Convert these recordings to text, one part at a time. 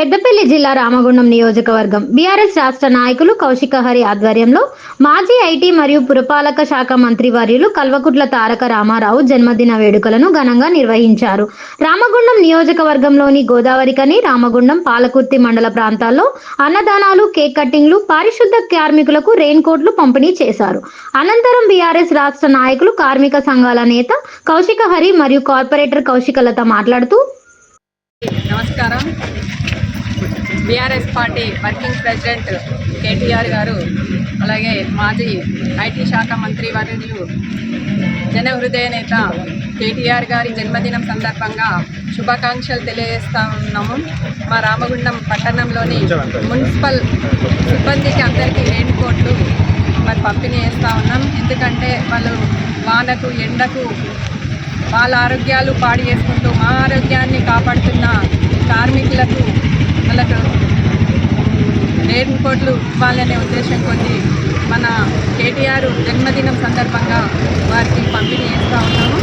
పెద్దపల్లి జిల్లా రామగుండం నియోజకవర్గం. బీఆర్ఎస్ రాష్ట్ర నాయకులు కౌశిక హరి ఆధ్వర్యంలో మాజీ ఐటీ మరియు పురపాలక శాఖ మంత్రి వర్యులు కల్వకుట్ల తారక రామారావు జన్మదిన వేడుకలను ఘనంగా నిర్వహించారు. రామగుండం నియోజకవర్గంలోని గోదావరికని రామగుండం పాలకుర్తి మండల ప్రాంతాల్లో అన్నదానాలు కేక్ కట్టింగ్లు పారిశుద్ధ కార్మికులకు రెయిన్ కోట్లు పంపిణీ చేశారు. అనంతరం బీఆర్ఎస్ రాష్ట్ర నాయకులు కార్మిక సంఘాల నేత కౌశిక హరి మరియు కార్పొరేటర్ కౌశికలత మాట్లాడుతూ నమస్కారం. BRS party working president KTR గారు అలాగే మాజీ ఐటీ శాఖ మంత్రి వర్యులు జనహృదయ నేత కేటీఆర్ గారి జన్మదినం సందర్భంగా శుభాకాంక్షలు తెలియజేస్తా ఉన్నాము. మా రామగుండం పట్టణంలోని మున్సిపల్ సిబ్బందికి అందరికీ రెయిన్ కోట్లు మరి పంపిణీ చేస్తూ ఉన్నాం. ఎందుకంటే వాళ్ళు వానకు ఎండకు వాళ్ళ ఆరోగ్యాలు పాడు చేసుకుంటూ మా ఆరోగ్యాన్ని కాపాడుతున్న కార్మికులకు కోట్లు ఇవ్వాలనే ఉద్దేశం కొద్ది మన కేటీఆర్ జన్మదినం సందర్భంగా వారికి పంపిణీ చేస్తూ ఉన్నాము.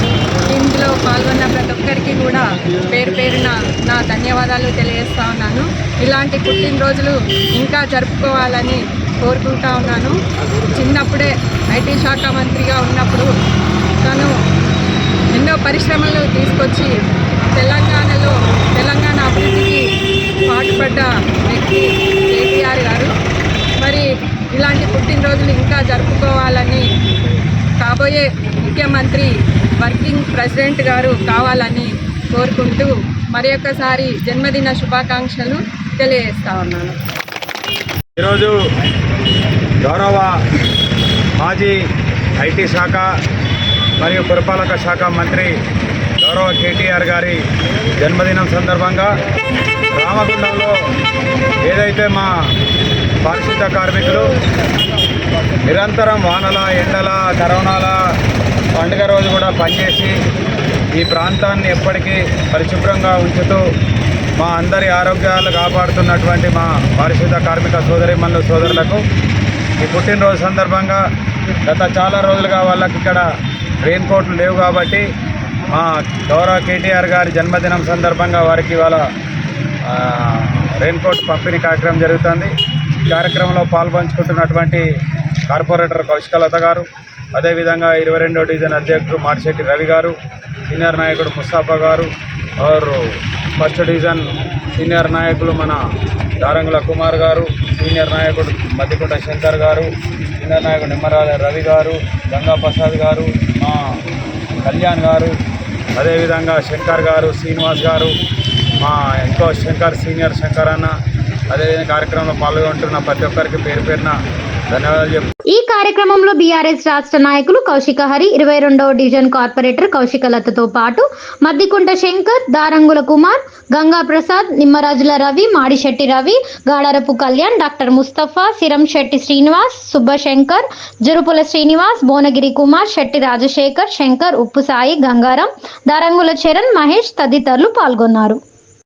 ఇందులో పాల్గొన్న ప్రతి ఒక్కరికి కూడా పేరు పేరున నా ధన్యవాదాలు తెలియజేస్తూ ఉన్నాను. ఇలాంటి పుట్టినరోజులు ఇంకా జరుపుకోవాలని కోరుకుంటా ఉన్నాను. చిన్నప్పుడే ఐటీ శాఖ మంత్రిగా ఉన్నప్పుడు తను ఎన్నో పరిశ్రమలు తీసుకొచ్చి తెలంగాణలో తెలంగాణ అభివృద్ధికి పాటుపడ్డ వ్యక్తి కేటీఆర్ గారు మరి ఇలాంటి పుట్టినరోజులు ఇంకా జరుపుకోవాలని కాబోయే ముఖ్యమంత్రి వర్కింగ్ ప్రెసిడెంట్ గారు కావాలని కోరుకుంటూ మరి ఒక్కసారి జన్మదిన శుభాకాంక్షలు తెలియజేస్తా ఉన్నాను. ఈరోజు గౌరవ మాజీ ఐటీ శాఖ మరియు పురపాలక శాఖ మంత్రి గౌరవ కేటీఆర్ గారి జన్మదినం సందర్భంగా రామగుండంలో ఏదైతే మా పారిశుద్ధ కార్మికులు నిరంతరం వానల ఎండల కరోనాల పండుగ రోజు కూడా పనిచేసి ఈ ప్రాంతాన్ని ఎప్పటికీ పరిశుభ్రంగా ఉంచుతూ మా అందరి ఆరోగ్యాలు కాపాడుతున్నటువంటి మా పారిశుద్ధ కార్మిక సోదరిమణులు సోదరులకు ఈ పుట్టినరోజు సందర్భంగా గత చాలా రోజులుగా వాళ్ళకి ఇక్కడ రెయిన్ కోట్లు లేవు కాబట్టి మా గౌరవ కేటీఆర్ గారి జన్మదినం సందర్భంగా వారికి ఇవాళ రెయిన్ కోట్ పంపిణీ కార్యక్రమం జరుగుతుంది. కార్యక్రమంలో పాల్పంచుకుంటున్నటువంటి కార్పొరేటర్ కౌశికలత గారు అదేవిధంగా ఇరవై రెండో డివిజన్ అధ్యక్షుడు మాటిశెట్టి రవి గారు సీనియర్ నాయకుడు ముస్తాఫా గారు ఫస్ట్ డివిజన్ సీనియర్ నాయకులు మన దారంగుల కుమార్ గారు సీనియర్ నాయకుడు మద్దికుంట శంకర్ గారు సీనియర్ నాయకుడు నిమ్మరాజ రవి గారు గంగా ప్రసాద్ గారు మా కళ్యాణ్ గారు అదేవిధంగా శంకర్ గారు శ్రీనివాస్ గారు మా ఇంకో శంకర్ సీనియర్ శంకర్ అన్న అదేవిధంగా కార్యక్రమంలో పాల్గొంటున్న ప్రతి ఒక్కరికి పేరు పేరున ఈ కార్యక్రమంలో బీఆర్ఎస్ రాష్ట్ర నాయకులు కౌశిక హరి ఇరవై రెండవ డివిజన్ కార్పొరేటర్ కౌశికలతతో పాటు మద్దికుంట శంకర్ దారంగుల కుమార్ గంగా ప్రసాద్ నిమ్మరాజుల రవి మాడిశెట్టి రవి గాడరపు కళ్యాణ్ డాక్టర్ ముస్తఫా సిరం శెట్టి శ్రీనివాస్ సుబ్బశంకర్ జరుపుల శ్రీనివాస్ భువనగిరి కుమార్ శెట్టి రాజశేఖర్ శంకర్ ఉప్పు సాయి గంగారం దారంగుల చరణ్ మహేష్ తదితరులు పాల్గొన్నారు.